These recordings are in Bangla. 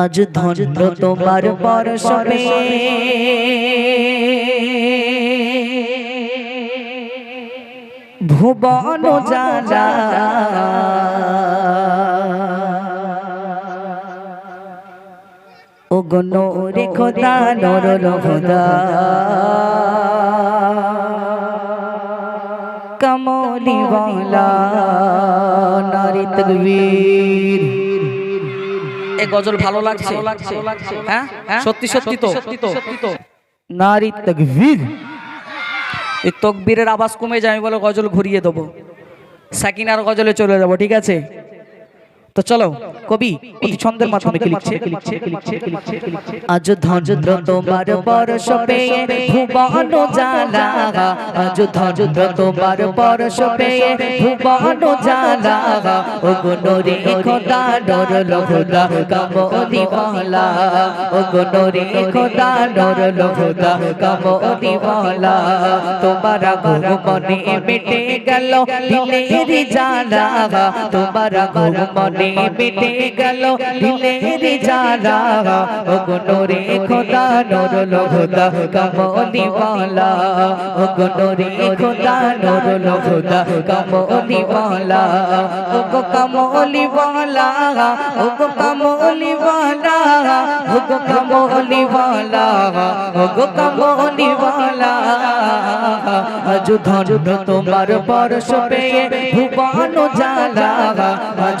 আজ ধন্য তোমার পরশবে। ভুবন জালা ও রে খোদা নর খোদা কমলিওয়ালা নারী তকবীর। এ গজল ভালো লাগছে? হ্যাঁ? সত্যি সত্যি তো। নারী তকবীর। এই তকবীরের আওয়াজ কমে যায় আমি বলো গজল ঘুরিয়ে দেবো। সাকিনার গজলে চলে যাব ঠিক আছে? তো চলো কবি ছন্দের মাধ্যমে লিখছে? আজ ধন্দ্র তোমার পরশ পেয়ে ভুবন জালা আজ ধন্দ্র তোমার পরশ পেয়ে ভুবন জালা ও গুণরে খোদা ডর লখোদা কামলি মালা ও গুণরে খোদা ডর লখোদা কামলি মালা তোমার মনে মিটে গেল দিলের জালা তোমার মনে মিটে গেল, দিলের জালা ও গুণরে খোদা, নর লখোদা কামলি মালা ও গুণরে খোদা, নর লখোদা কামলি ও গো কামলি ও গো কামলি ও গো কামলি ও গো কামলি আজ ধন্য তোমার পরশ পেয়ে ভুবন জালা আজ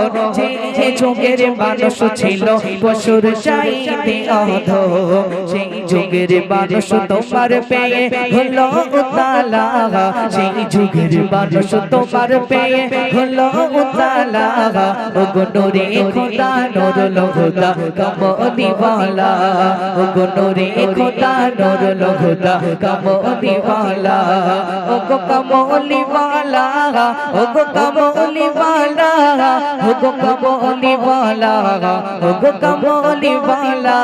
যে যুগের মানুষ ছিল পশুর চাইতে অন্ধ সেই যুগের মানুষ তোমার পেয়ে হলো উতালা। সেই যুগের মানুষ তোমার পেয়ে হলো উতালা। ও গুণরে খোদা, নর লখোদা কামলি ওয়ালা। ও গুণরে খোদা, নর লখোদা কামলি ওয়ালা। ও গো ওয়ালা ও গো ওয়ালা। ও গো কামলি ওয়ালা ও গো কামলি ওয়ালা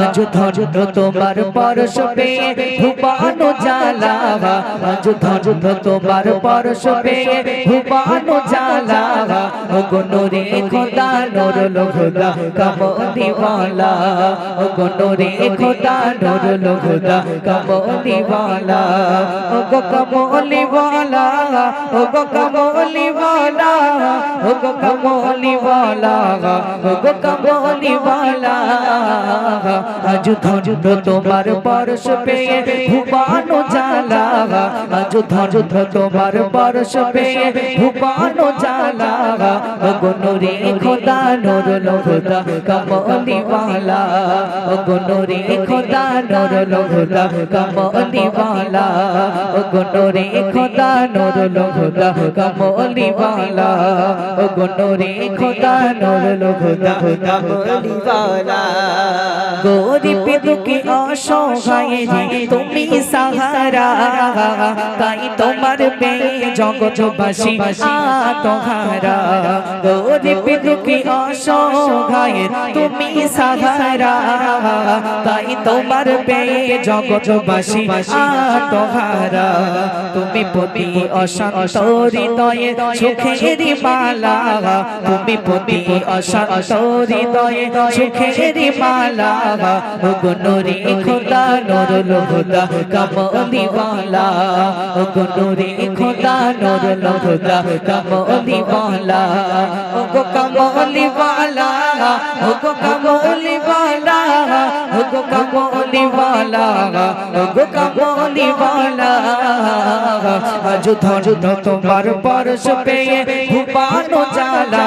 আজ ধন্য তোমার পরশ পেয়ে ভুবানো জালা আজ ধন্য তোমার পরশ ভুবানো জালা ও গুণরে খোদা, নর লখোদা কামলি ওয়ালা ও গুণরে খোদা, নর লখোদা কামলি ওয়ালা ও গো কামলি ওয়ালা ও গো কামলি ও গো কামলি ওয়ালা ও গো কামলি ওয়ালা আজ ধন্য তোমার পরশ পেয়ে ভুবানো জালা আজ ধন্য তোমার পরশ পেয়ে ভুবানো জালা ও গুণরে খোদা, নর লখোদা কামলি ওয়ালা ও গুণরে খোদা, নর লখোদা কামলি ওয়ালা ও গুণরে খোদা, নর লখোদা কামলি ওয়ালা ও গুণরে খোদা, নর লখোদা কামলি ওয়ালা গরিব দুঃখী অসহায় তুমি সাহারা, তাই তোমার পেয়ে জগৎবাসী আতহারা গরিব দুঃখী অসহায় তুমি সাহারা, তাই তোমার পেয়ে জগৎবাসী আতহারা তুমি পতি অশান্ত হৃদয়ে সুখের মালা তুমি পতি অশান্ত হৃদয়ে সুখের মালা গুণরে খোদা, নর লোহদা কামলি ওয়ালা ও গুণরে খোদা, নর লোহদা কামলি ওয়ালা ও গো কামলি ওয়ালা ও গো কামলি ওয়ালা ও গো গো কামলি वाला গো কামলি वाला আজ ধন্য তোমার পরশ পেয়ে ভুপানো জালা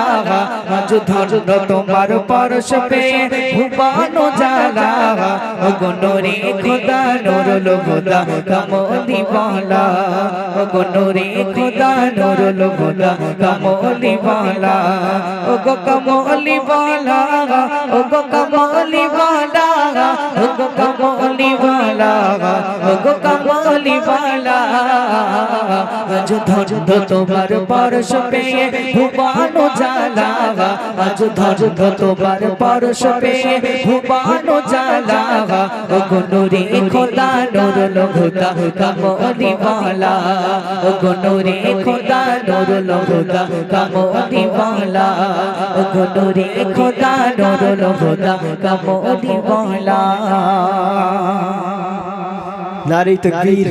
আজ ধন্য তোমার পরশ পেয়ে ভুপানো জালা গো নোরে খোদা নোর লো খোদা কামলি वाला গো নোরে খোদা নোর লো খোদা কামলি वाला গো কামলি वाला গো কামলি वाला গো কামলি वाला গো কামলি वाला আজ ধন্য তোমার পরশ পেয়ে ভুবানো জালা আজ ধন্য তোমার পরশ পেয়ে ভুবানো জালা গো নুরে খোদা নুর লহুদা কামলি वाला গো নুরে খোদা নুর লহুদা কামলি वाला গো নুরে খোদা নুর লহুদা কামলি वाला নারী তকবীর।